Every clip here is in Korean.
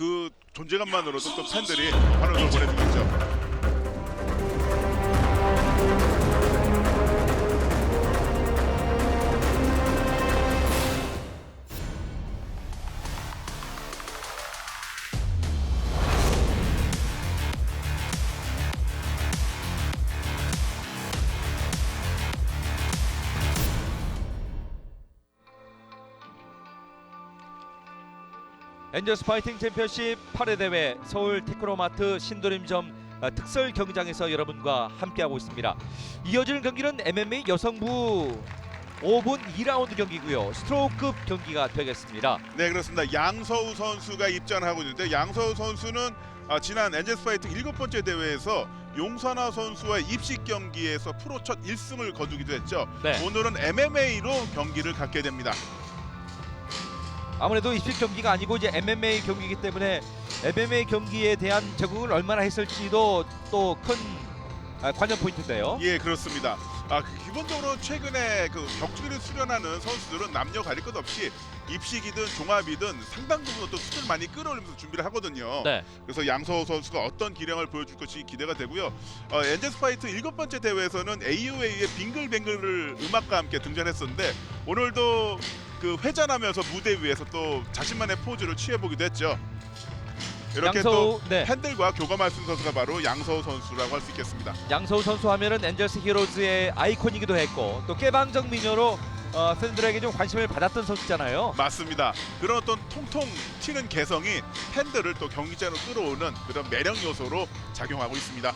그 존재감만으로도 또 팬들이 환호를 보내주고 있죠. 엔저스 파이팅 챔피언십 8회 대회 서울 테크노마트 신도림점 아, 특설 경기장에서 여러분과 함께하고 있습니다. 이어지는 경기는 MMA 여성부 5분 2라운드 경기고요. 스트로크급 경기가 되겠습니다. 네 그렇습니다. 양서우 선수가 입장하고 있는데 양서우 선수는 아, 지난 엔젤스 파이팅 일곱 번째 대회에서 용산화 선수와의 입식 경기에서 프로 첫 1승을 거두기도 했죠. 네. 오늘은 MMA로 경기를 갖게 됩니다. 아무래도 입식 경기가 아니고 이제 MMA 경기이기 때문에 MMA 경기에 대한 적응을 얼마나 했을지도 또 큰 관전 포인트인데요. 예 그렇습니다. 아 그 기본적으로 최근에 그 격투기를 수련하는 선수들은 남녀 가릴 것 없이 입식이든 종합이든 상당 부분 또 수준을 많이 끌어올리면서 준비를 하거든요. 네. 그래서 양서호 선수가 어떤 기량을 보여줄 것이 기대가 되고요. 어, 엔젤스 파이트 일곱 번째 대회에서는 AOA의 빙글뱅글을 음악과 함께 등장했었는데 오늘도 그 회전하면서 무대 위에서 또 자신만의 포즈를 취해보기도 했죠. 이렇게 또 양서우 네. 팬들과 교감할 수 있는 선수가 바로 양서호 선수라고 할 수 있겠습니다. 양서우 선수 하면은 엔젤스 히어로즈의 아이콘이기도 했고 또 깨방정 미녀로 어, 팬들에게 좀 관심을 받았던 선수잖아요. 맞습니다. 그런 어떤 통통 튀는 개성이 팬들을 또 경기장으로 끌어오는 그런 매력 요소로 작용하고 있습니다.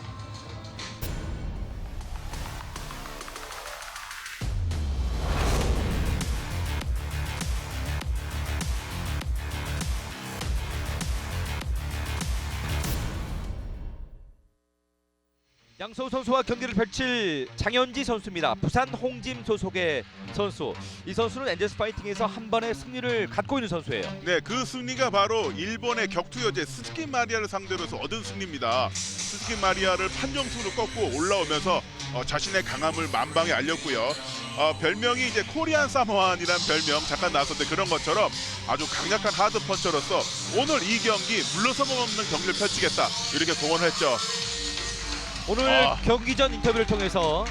양서우 선수와 경기를 펼칠 장현지 선수입니다. 부산 홍짐 소속의 선수. 이 선수는 엔젤스 파이팅에서 한 번의 승리를 갖고 있는 선수예요. 네, 그 승리가 바로 일본의 격투 여제 스즈키 마리아를 상대로 해서 얻은 승리입니다. 스즈키 마리아를 판정수로 꺾고 올라오면서 어, 자신의 강함을 만방에 알렸고요. 어, 별명이 이제 코리안 사모안이란 별명 잠깐 나왔었는데 그런 것처럼 아주 강력한 하드 펀처로서 오늘 이 경기 물러서고 없는 경기를 펼치겠다 이렇게 공언을 했죠. 오늘 아. 경기 전 인터뷰를 통해서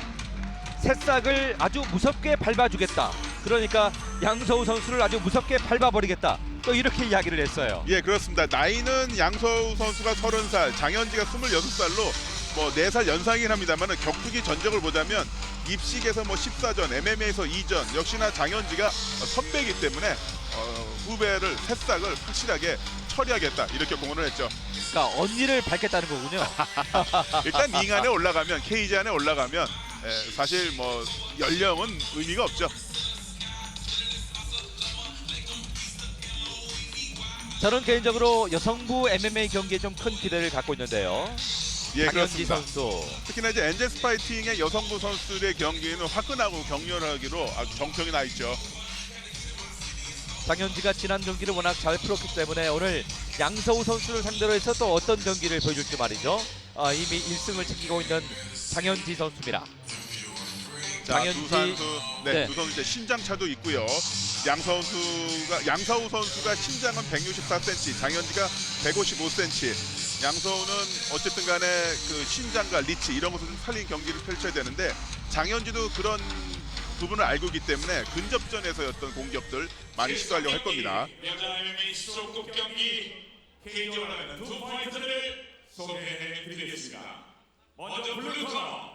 새싹을 아주 무섭게 밟아주겠다. 그러니까 양서우 선수를 아주 무섭게 밟아버리겠다. 또 이렇게 이야기를 했어요. 예, 그렇습니다. 나이는 양서우 선수가 30살, 장현지가 26살로 뭐 4살 연상이긴 합니다만 격투기 전적을 보자면 입식에서 뭐 14전, MMA에서 2전, 역시나 장현지가 선배이기 때문에 어, 후배를 새싹을 확실하게 처리하겠다 이렇게 공언을 했죠. 그러니까 언니를 밟겠다는 거군요. 일단 링 안에 올라가면 케이지 안에 올라가면 에, 사실 뭐 연령은 의미가 없죠. 저는 개인적으로 여성부 MMA 경기에 좀 큰 기대를 갖고 있는데요. 예, 그렇습니다. 선수. 특히나 이제 엔젤스 파이팅의 여성부 선수들의 경기는 화끈하고 격렬하기로 아주 정평이 나 있죠. 장현지가 지난 경기를 워낙 잘 풀었기 때문에 오늘 양서우 선수를 상대로 해서 또 어떤 경기를 보여줄지 말이죠. 아, 이미 1승을 챙기고 있는 장현지 선수입니다. 자, 장현지- 두 선수, 네, 네. 두 선수 이제 신장 차도 있고요. 양 선수가 양서우 선수가 신장은 164cm, 장현지가 155cm. 양서우는 어쨌든 간에 그 신장과 리치 이런 것을 좀 살린 경기를 펼쳐야 되는데 장현지도 그런 부분을 알고 있기 때문에 근접전에서의 어떤 공격들 많이 시도하려고 할 겁니다. 여자 MMA 수록급 경기 원하는 두 파이터를 소개해드리겠습니다. 먼저 블루코너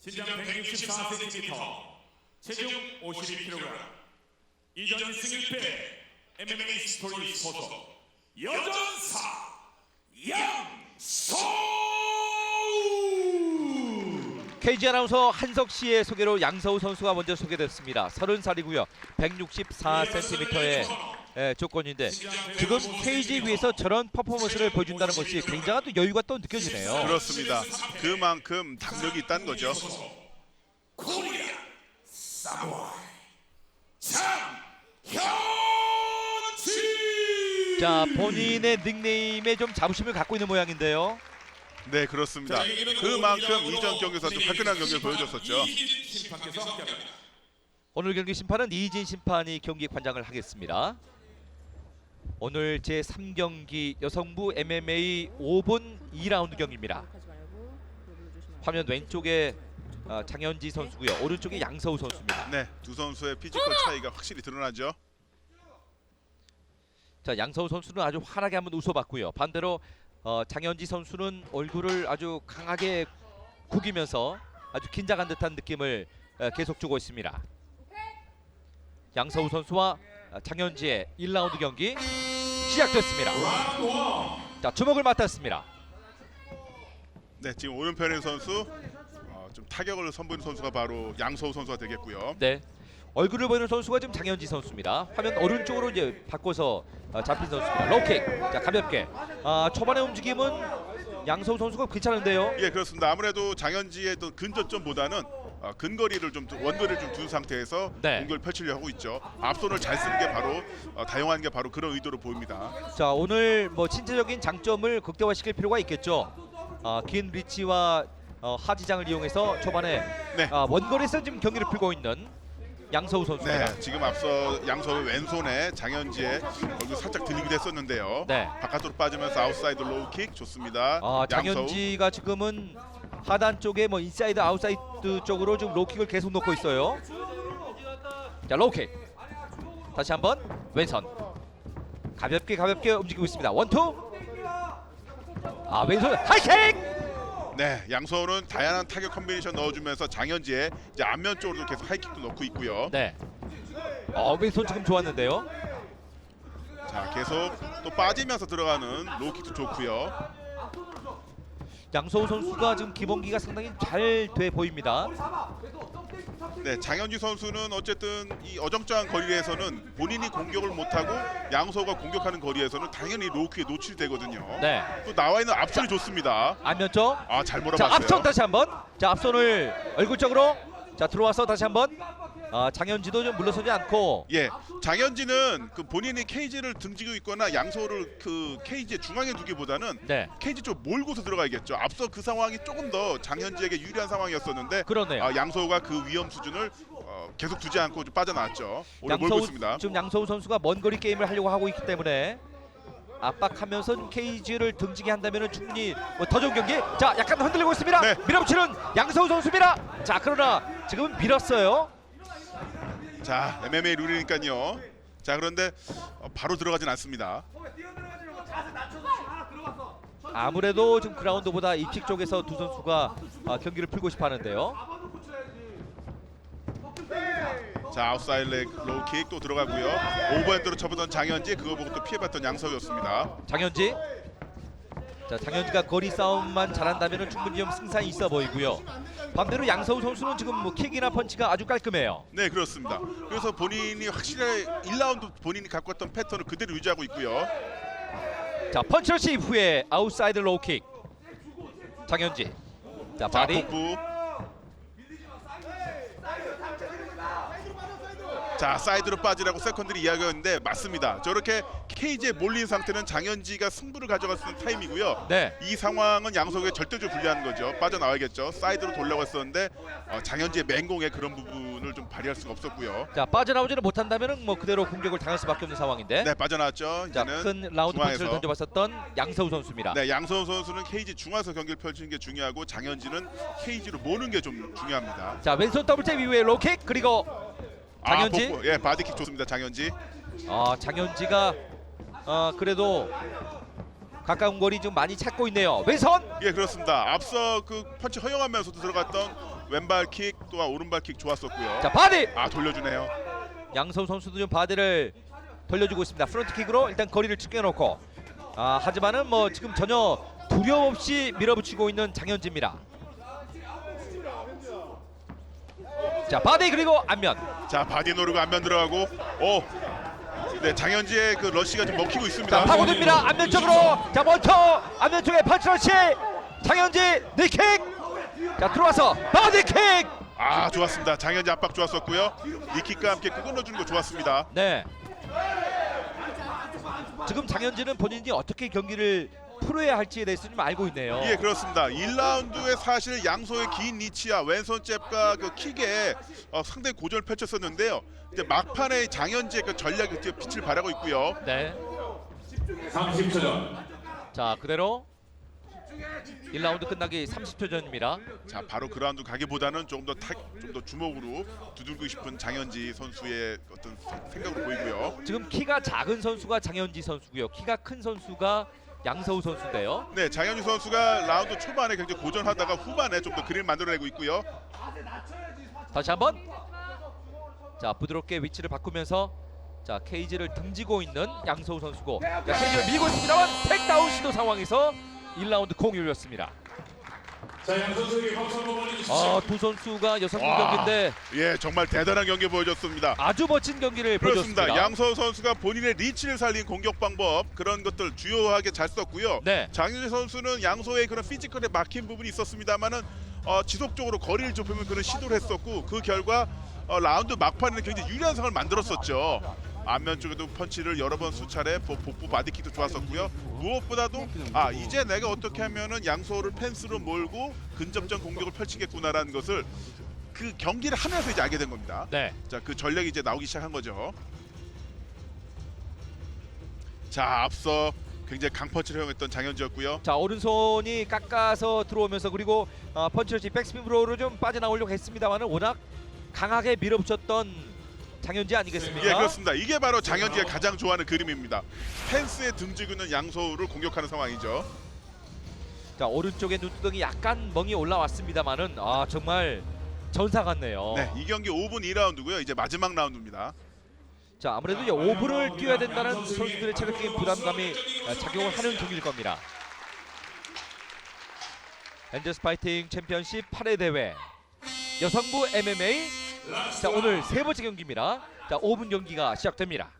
신장 164cm 체중 52kg 이전 승일패 MMA 스토리 소속 여전사 양서우 KG 아나운서 한석 씨의 소개로 양서우 선수가 먼저 소개됐습니다. 30살이고요. 164cm의 조건인데 지금 케이지 위에서 저런 퍼포먼스를 보여준다는 것이 굉장한 또 여유가 또 느껴지네요. 그렇습니다. 그만큼 담력이 있다는 거죠. 코리아 장현지 자 본인의 닉네임에 좀 자부심을 갖고 있는 모양인데요. 네, 그렇습니다. 그만큼 이전 경기에서 좀 화끈한 경기를 보여줬었죠. 오늘 경기 심판은 이진 심판이 경기 관장을 하겠습니다. 오늘 제 3경기 여성부 MMA 5분 2라운드 경기입니다. 화면 왼쪽에 어, 장현지 선수고요. 오른쪽에 양서우 선수입니다. 네, 두 선수의 피지컬 차이가 확실히 드러나죠. 자 양서우 선수는 아주 환하게 한번 웃어봤고요. 반대로 어, 장현지 선수는 얼굴을 아주 강하게 구기면서 아주 긴장한 듯한 느낌을 어, 계속 주고 있습니다. 양서우 선수와 어, 장현지의 1라운드 경기 시작됐습니다. 자 주목을 맡았습니다. 네, 지금 오른편의 선수 어, 좀 타격을 선보이는 선수가 바로 양서우 선수가 되겠고요. 네. 얼굴을 보이는 선수가 지금 장현지 선수입니다. 화면 오른쪽으로 이제 바꿔서 어, 잡힌 선수입니다. 로킥. 자 가볍게. 아 초반의 움직임은 양서우 선수가 괜찮은데요. 예, 그렇습니다. 아무래도 장현지의 또 근저점보다는 어, 근거리를 좀 두- 원거리를 좀 둔 상태에서 네. 공격을 펼치려 하고 있죠. 앞손을 잘 쓰는 게 바로 어, 다용한 게 바로 그런 의도로 보입니다. 자 오늘 뭐 신체적인 장점을 극대화시킬 필요가 있겠죠. 아, 긴 리치와 어, 하지장을 이용해서 초반에 네. 아, 원거리에서 지금 경기를 풀고 있는 양서우 선수입니다. 네, 지금 앞서 양서의 왼손에 장현지의 얼굴 살짝 들리기도 했었는데요. 네. 바깥으로 빠지면서 아웃사이드 로우킥 좋습니다. 아, 양서우. 장현지가 지금은 하단 쪽에 뭐 인사이드 아웃사이드 쪽으로 좀 로킥을 계속 놓고 있어요. 자 로킥. 다시 한번 왼손. 가볍게 가볍게 움직이고 있습니다. 원투. 아 왼손 하이킥. 네, 양서우는 다양한 타격 컨비네이션 넣어주면서 장현지의 이제 안면 쪽으로도 계속 하이킥도 넣고 있고요. 네. 어 왼손 지금 좋았는데요. 자, 계속 또 빠지면서 들어가는 로우킥도 좋고요. 양서우 선수가 지금 기본기가 상당히 잘 돼 보입니다. 네, 장현지 선수는 어쨌든 이 어정쩡한 거리에서는 본인이 공격을 못하고 양서우가 공격하는 거리에서는 당연히 로우킥에 노출되거든요. 네. 또 나와 있는 앞손이 좋습니다. 안면 쪽. 아, 잘 자 몰아봤어요. 앞손 다시 한번. 자 앞손을 얼굴 쪽으로. 자 들어와서 다시 한번. 아 장현지도 좀 물러서지 않고. 예, 장현지는 그 본인이 케이지를 등지고 있거나 양서우를 그 케이지의 중앙에 두기보다는 네. 케이지 쪽 몰고서 들어가야겠죠. 앞서 그 상황이 조금 더 장현지에게 유리한 상황이었었는데 그러네요. 아, 양서우가 그 위험 수준을 어, 계속 두지 않고 좀 빠져나왔죠. 오늘 몰고 있습니다. 지금 양서우 선수가 먼 거리 게임을 하려고 하고 있기 때문에 압박하면서 좀 케이지를 등지게 한다면 충분히 뭐 더 좋은 경기. 자 약간 흔들리고 있습니다. 네. 밀어붙이는 양서우 선수입니다. 자 그러나 지금은 밀었어요. 자, MMA 룰이니까요. 자, 그런데 어, 바로 들어가진 않습니다. 아무래도 지금 그라운드보다 입식 쪽에서 두 선수가 아, 경기를 풀고 싶어 하는데요. 자, 아웃사이드 렉 로우킥 또 들어가고요. 오버핸드로 쳐보던 장현지 그거 보고 또 피해봤던 양서우였습니다. 장현지. 자 장현지가 거리 싸움만 잘한다면 충분히 좀 승산이 있어 보이고요. 반대로 양서우 선수는 지금 뭐 킥이나 펀치가 아주 깔끔해요. 네, 그렇습니다. 그래서 본인이 확실히 1라운드 본인이 갖고 왔던 패턴을 그대로 유지하고 있고요. 자 펀치러시 이후에 아웃사이드 로우킥. 장현지. 자 자, 바디. 복부. 자, 사이드로 빠지라고 세컨들이 이야기했는데 맞습니다. 저렇게 케이지에 몰린 상태는 장현지가 승부를 가져갈 수 있는 타임이고요. 네. 이 상황은 양석에 절대적으로 불리한 거죠. 빠져나와야겠죠. 사이드로 돌려고 했었는데 어, 장현지의 맹공에 그런 부분을 좀 발휘할 수가 없었고요. 자 빠져나오지는 못한다면은 뭐 그대로 공격을 당할 수밖에 없는 상황인데. 네, 빠져나왔죠. 자 이제는 큰 라운드 중앙에서. 던져봤었던 양서우 선수입니다. 네, 양서우 선수는 케이지 중앙에서 경기를 펼치는 게 중요하고 장현지는 케이지로 모는 게 좀 중요합니다. 자 왼손 더블잽 이후에 로킥 그리고 장현지. 아, 복부. 예, 바디킥 좋습니다. 장현지. 아 장현지가 어 그래도 가까운 거리 좀 많이 찾고 있네요. 왼손. 예, 그렇습니다. 앞서 그 펀치 허용하면서도 들어갔던 왼발 킥 또한 오른발 킥 좋았었고요. 자 바디. 아, 돌려주네요. 양서우 선수도 좀 바디를 돌려주고 있습니다. 프론트킥으로 일단 거리를 측겨놓고 아 하지만은 뭐 지금 전혀 두려움 없이 밀어붙이고 있는 장현지입니다. 자 바디 그리고 안면. 자, 바디 노르고 안면 들어가고 오. 네, 장현지의 그 러시가 좀 먹히고 있습니다. 자 파고듭니다. 안면 쪽으로 자 먼저 안면 쪽에 펀치 러시 장현지 니킥. 자 들어와서 바디킥. 아, 좋았습니다. 장현지 압박 좋았었고요. 니킥과 함께 끊어주는 거 좋았습니다. 네. 지금 장현지는 본인이 어떻게 경기를 풀어야 할지에 대해서 좀 알고 있네요. 예, 그렇습니다. 1라운드에 사실 양소의 긴 리치와 왼손 잽과 그 킥에 어, 상당히 고전을 펼쳤었는데요. 이제 막판에 장현지의 그 전략이 빛을 발하고 있고요. 네. 30초 전. 자 그대로 1라운드 끝나기 30초 전입니다. 자 바로 그 라운드 가기보다는 조금 더 좀 더 주먹으로 두들고 싶은 장현지 선수의 어떤 생각으로 보이고요. 지금 키가 작은 선수가 장현지 선수고요. 키가 큰 선수가 양서우 선수인데요. 네, 장현지 선수가 라운드 초반에 굉장히 고전하다가 후반에 좀 더 그림을 만들어내고 있고요. 다시 한번 자 부드럽게 위치를 바꾸면서 자 케이지를 등지고 있는 양서우 선수고 자, 케이지를 밀고 있습니다만 택다운 시도 상황에서 1라운드 공이 울렸습니다. 아 두 선수가 여성부 와. 경기인데 예, 정말 대단한 경기 보여줬습니다. 아주 멋진 경기를 그렇습니다. 보여줬습니다. 양서우 선수가 본인의 리치를 살린 공격 방법 그런 것들 주요하게 잘 썼고요. 네. 장윤재 선수는 양서의 그런 피지컬에 막힌 부분이 있었습니다만은 어, 지속적으로 거리를 좁히는 그런 시도를 했었고 그 결과 어, 라운드 막판에는 굉장히 유리한 상황을 만들었었죠. 안면 쪽에도 펀치를 여러 번 수차례 복- 복부 바디킥도 좋았었고요. 무엇보다도 아 이제 내가 어떻게 하면은 양서를 펜스로 몰고 근접전 공격을 펼치겠구나라는 것을 그 경기를 하면서 이제 알게 된 겁니다. 네. 자, 그 전략이 이제 나오기 시작한 거죠. 자, 앞서 굉장히 강펀치를 허용했던 장현지였고요. 자 오른손이 깎아서 들어오면서 그리고 어, 펀치를 백스핀으로 좀 빠져나오려고 했습니다만은 워낙 강하게 밀어붙였던 장현지 아니겠습니까? 예, 그렇습니다. 이게 바로 장현지가 가장 좋아하는 그림입니다. 펜스에 등지고 있는 양서우를 공격하는 상황이죠. 자 오른쪽에 눈두덩이 약간 멍이 올라왔습니다만은 아 정말 전사 같네요. 네, 이 경기 5분 2라운드고요. 이제 마지막 라운드입니다. 자 아무래도 이제 5분을 뛰어야 된다는 선수들의 체력적인 부담감이 아, 작용을 하는 경기일 겁니다. 엔젤스 파이팅 챔피언십 8회 대회 여성부 MMA 자 오늘 세 번째 경기입니다. 자 5분 경기가 시작됩니다.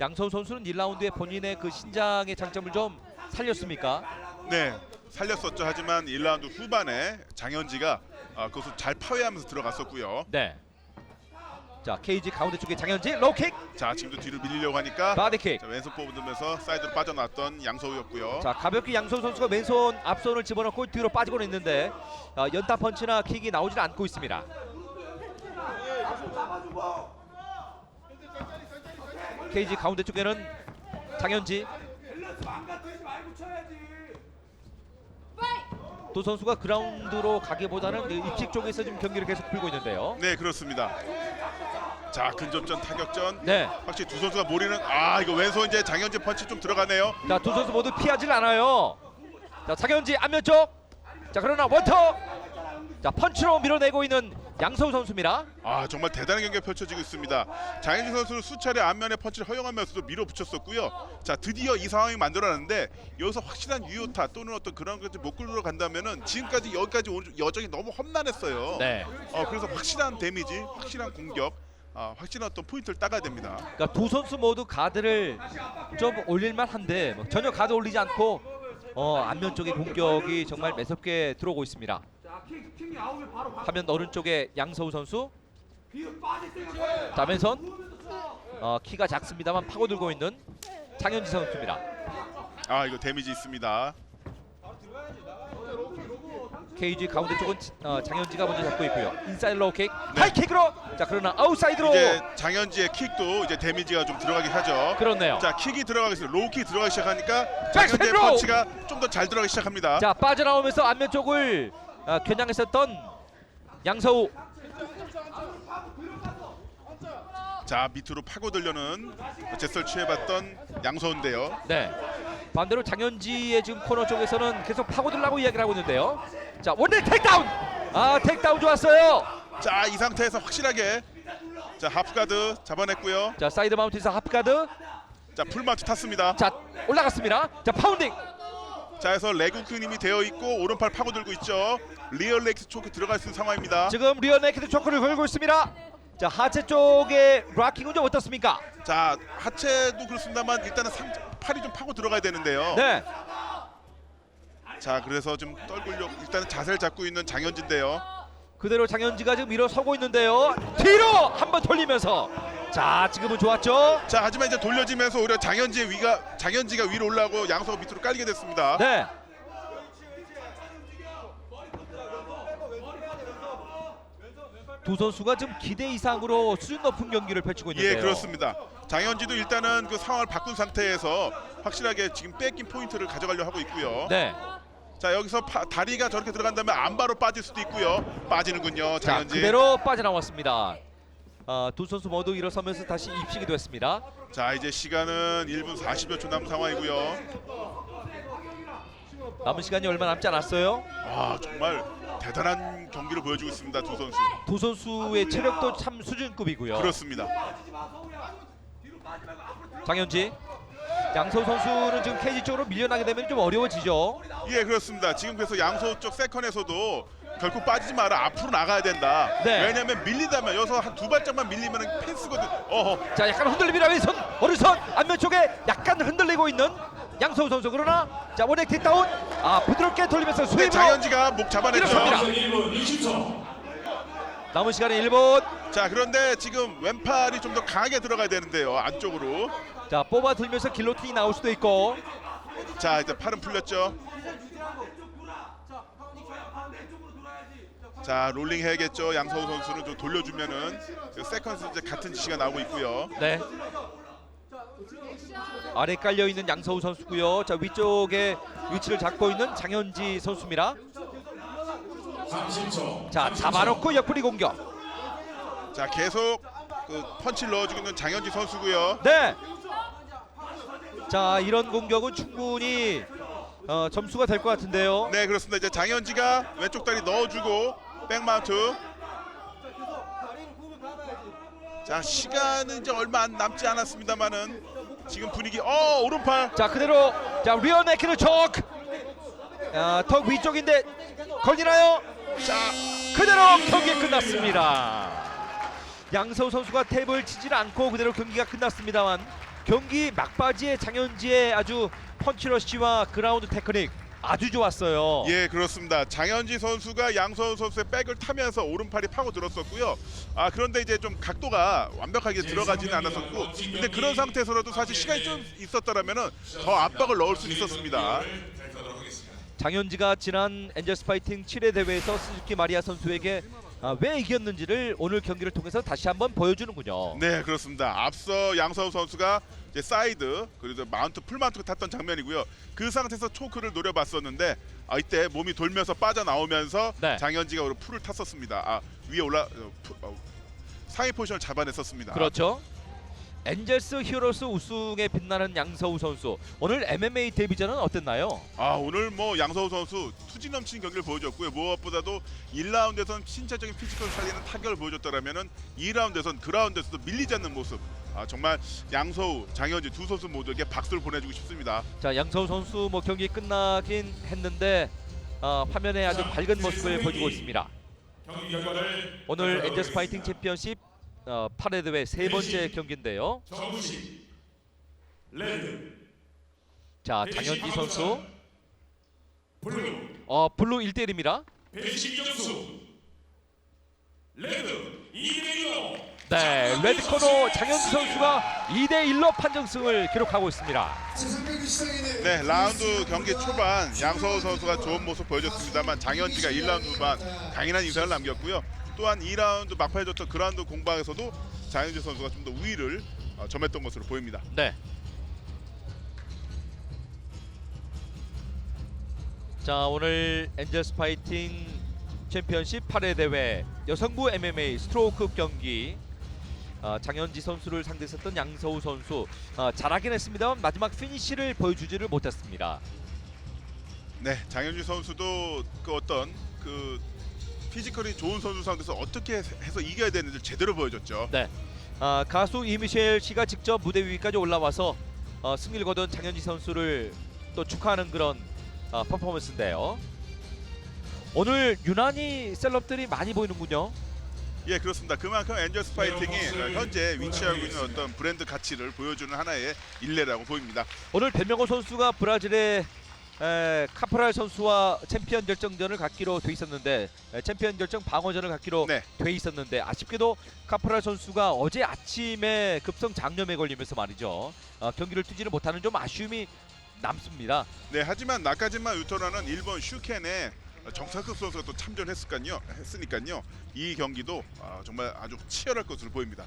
양서우 선수는 1라운드에 본인의 그 신장의 장점을 좀 살렸습니까? 네, 살렸었죠. 하지만 1라운드 후반에 장현지가 아, 그것을 잘 파괴하면서 들어갔었고요. 네. 자 케이지 가운데 쪽에 장현지 로킥 자, 지금도 뒤를 밀리려고 하니까 바디킥 자, 왼손 뽑으면서 사이드로 빠져나왔던 양서우였고요. 자 가볍게 양손 선수가 왼손 앞손을 집어넣고 뒤로 빠지고는 있는데 어, 연타 펀치나 킥이 나오질 않고 있습니다. 케이지 가운데 쪽에는 장현지 두 선수가 그라운드로 가기보다는 입식 쪽에서 지금 경기를 계속 풀고 있는데요. 네, 그렇습니다. 자, 근접전 타격전 네, 확실히 두 선수가 모리는 아 이거 왼손 이제 장현재 펀치 좀 들어가네요. 자 두 선수 모두 피하질 않아요. 자 장현지 안면 쪽. 자 그러나 원턱. 자 펀치로 밀어내고 있는 양서우 선수입니다. 아 정말 대단한 경기가 펼쳐지고 있습니다. 장현재 선수는 수차례 안면에 펀치를 허용하면서도 밀어붙였었고요. 자 드디어 이 상황이 만들어놨는데 여기서 확실한 유효타 또는 어떤 그런 것들 못 끌고 간다면은 지금까지 여기까지 온 여정이 너무 험난했어요. 네. 어 그래서 확실한 데미지, 확실한 공격, 아, 확실한 어떤 포인트를 따가야 됩니다. 그러니까 두 선수 모두 가드를 좀 올릴만 한데 뭐 전혀 가드 올리지 않고 어, 안면 쪽의 공격이 정말 매섭게 들어오고 있습니다. 화면 오른쪽에 양서우 선수. 자 왼손 어, 키가 작습니다만 파고들고 있는 장현지 선수입니다. 아 이거 데미지 있습니다. 케이지 가운데 쪽은 어, 장현지가 먼저 잡고 있고요. 인사이드 로우킥, 하이킥으로. 자 그러나 아웃사이드로. 이제 장현지의 킥도 이제 데미지가 좀 들어가긴 하죠. 그렇네요. 자 킥이 들어가기 시작, 로우 킥 들어가기 시작하니까 백스텝으로! 펀치가 좀 더 잘 들어가기 시작합니다. 자 빠져나오면서 안면 쪽을 어, 겨냥했었던 양서우. 자 밑으로 파고들려는 제스를 취해봤던 양서인데요. 네. 반대로 장현지의 지금 코너 쪽에서는 계속 파고들라고 이야기를 하고 있는데요. 자 원래 택다운. 아 택다운 좋았어요. 자 이 상태에서 확실하게 자 하프가드 잡아냈고요. 자 사이드 마운트에서 합가드. 자 풀마트 탔습니다. 자 올라갔습니다. 자 파운딩. 자 해서 레그크님이 되어 있고 오른팔 파고들고 있죠. 리얼 렉스 초크 들어갈 수 있는 상황입니다. 지금 리어 네키드 초크를 걸고 있습니다. 자 하체 쪽의 락킹은 좀 어떻습니까? 자 하체도 그렇습니다만 일단은 상, 팔이 좀 파고 들어가야 되는데요. 네. 자 그래서 좀 떨굴려 일단은 자세를 잡고 있는 장현진인데요. 그대로 장현지가 지금 일어서고 있는데요. 뒤로 한번 돌리면서 자 지금은 좋았죠. 자 하지만 이제 돌려지면서 오히려 장현지의 위가 장현지가 위로 올라오고 양서가 밑으로 깔리게 됐습니다. 네. 두 선수가 지금 기대 이상으로 수준 높은 경기를 펼치고 있는데요. 예 그렇습니다. 장현지도 일단은 그 상황을 바꾼 상태에서 확실하게 지금 뺏긴 포인트를 가져가려 하고 있고요. 네. 자 여기서 파- 다리가 저렇게 들어간다면 안바로 빠질 수도 있고요. 빠지는군요. 자 장현지. 그대로 빠져나왔습니다. 아, 두 선수 모두 일어서면서 다시 입식이 됐습니다. 자 이제 시간은 1분 40여 초 남은 상황이고요. 남은 시간이 얼마 남지 않았어요. 아 정말 대단한 경기를 보여주고 있습니다 두 선수. 두 선수의 체력도 참 수준급이고요. 그렇습니다. 장현지, 양서우 선수는 지금 케이지 쪽으로 밀려나게 되면 좀 어려워지죠. 예 그렇습니다. 지금 그래서 양소 쪽 세컨에서도 결코 빠지지 마라 앞으로 나가야 된다. 네. 왜냐하면 밀리다면 여기서 한 두 발짝만 밀리면 패스거든. 어허. 자, 약간 흔들립니다. 왼손, 오른손 안면 쪽에 약간 흔들리고 있는 양서우 선수. 그러나 자 원액 뒷다운, 아 부드럽게 돌리면서 네, 수입으로 장현지가 목 잡아냈죠. 일어섭니다. 1분 20초. 남은 시간은 1분. 자 그런데 지금 왼팔이 좀 더 강하게 들어가야 되는데요 안쪽으로. 자 뽑아 들면서 길로틴이 나올 수도 있고. 자 이제 팔은 풀렸죠. 자 롤링 해야겠죠. 양서우 선수는 좀 돌려주면은 그 세컨스 이제 같은 지시가 나오고 있고요. 네. 아래 깔려 있는 양서우 선수고요. 자 위쪽에 위치를 잡고 있는 장현지 선수입니다. 30초. 자 잡아놓고 옆구리 공격. 자 계속 그 펀치를 넣어주고 있는 장현지 선수고요. 네. 자 이런 공격은 충분히 어, 점수가 될 것 같은데요. 네 그렇습니다. 이제 장현지가 왼쪽 다리 넣어주고 백마운트. 자 시간은 이제 얼마 안 남지 않았습니다만은 지금 분위기 어 오른팔 자 그대로 자 리어 네키를 척. 아, 턱 위쪽인데 걸리나요? 자 그대로 경기 끝났습니다. 양서우 선수가 탭을 치질 않고 그대로 경기가 끝났습니다만 경기 막바지에 장현지의 아주 펀치러쉬와 그라운드 테크닉 아주 좋았어요. 예 그렇습니다. 장현지 선수가 양서우 선수의 백을 타면서 오른팔이 파고 들었었고요. 아 그런데 이제 좀 각도가 완벽하게 들어가지는 않았었고, 근데 그런 상태에서라도 사실 시간이 좀 있었더라면은 더 압박을 넣을 수 있었습니다. 장현지가 지난 엔젤스 파이팅 7회 대회에서 스즈키 마리아 선수에게 아, 왜 이겼는지를 오늘 경기를 통해서 다시 한번 보여주는군요. 네 그렇습니다. 앞서 양서우 선수가 사이드 그리고 마운트 풀 마운트 탔던 장면이고요. 그 상태에서 초크를 노려봤었는데 아, 이때 몸이 돌면서 빠져나오면서 네. 장현지가 오히려 풀을 탔었습니다. 아 위에 올라 어, 푸- 어, 상위 포지션을 잡아냈었습니다. 그렇죠. 엔젤스 히어로스 우승에 빛나는 양서우 선수 오늘 MMA 데뷔전은 어땠나요? 아 오늘 뭐 양서우 선수 투지 넘치는 경기를 보여줬고요. 무엇보다도 1라운드에선 신체적인 피지컬 살리는 타격을 보여줬더라면은 2라운드에선 그라운드에서도 밀리지 않는 모습. 아 정말 양서우, 장현지 두 선수 모두에게 박수를 보내주고 싶습니다. 자 양서우 선수 뭐 경기 끝나긴 했는데 어, 화면에 아주 밝은 모습을 보여주고 있습니다. 경기 결과를 오늘 엔젤스 파이팅 챔피언십 어, 8회 대회 세 번째 경기인데요. 자 장현지 선수 블루 어, 블루 1대1입니다. 배식경수 레드 이대일로 네 레드 코너 장현지 선수가 2대 1로 판정승을 기록하고 있습니다. 네 라운드 경기 초반 양서우 선수가 좋은 모습 보여줬습니다만 장현지가 1라운드 후반 강인한 인상을 남겼고요. 또한 2라운드 막판에 졌던 그라운드 공방에서도 장현지 선수가 좀 더 우위를 어, 점했던 것으로 보입니다. 네. 자 오늘 엔젤스 파이팅 챔피언십 8회 대회 여성부 MMA 스트로크 경기 어, 장현지 선수를 상대했었던 양서우 선수 어, 잘하긴 했습니다만 마지막 피니시를 보여주지를 못했습니다. 네, 장현주 선수도 그 어떤 그 피지컬이 좋은 선수 상대에서 어떻게 해서 이겨야 되는지 제대로 보여줬죠. 네. 아, 가수 이미셸 씨가 직접 무대 위까지 올라와서 어, 승리를 거둔 장현지 선수를 또 축하하는 그런 어, 퍼포먼스인데요. 오늘 유난히 셀럽들이 많이 보이는군요. 예, 그렇습니다. 그만큼 엔젤스 파이팅이 현재 위치하고 있는 어떤 브랜드 가치를 보여주는 하나의 일례라고 보입니다. 오늘 변명호 선수가 브라질의 에, 카프랄 선수와 챔피언 결정전을 갖기로 돼 있었는데 에, 챔피언 결정 방어전을 갖기로 네. 돼 있었는데 아쉽게도 카프랄 선수가 어제 아침에 급성 장염에 걸리면서 말이죠 어, 경기를 뛰지를 못하는 좀 아쉬움이 남습니다. 네, 하지만 나카지마 유토라는 일본 슈켄에 정상급 선수가 또 참전했으니까요. 했으니까요. 이 경기도 아, 정말 아주 치열할 것으로 보입니다.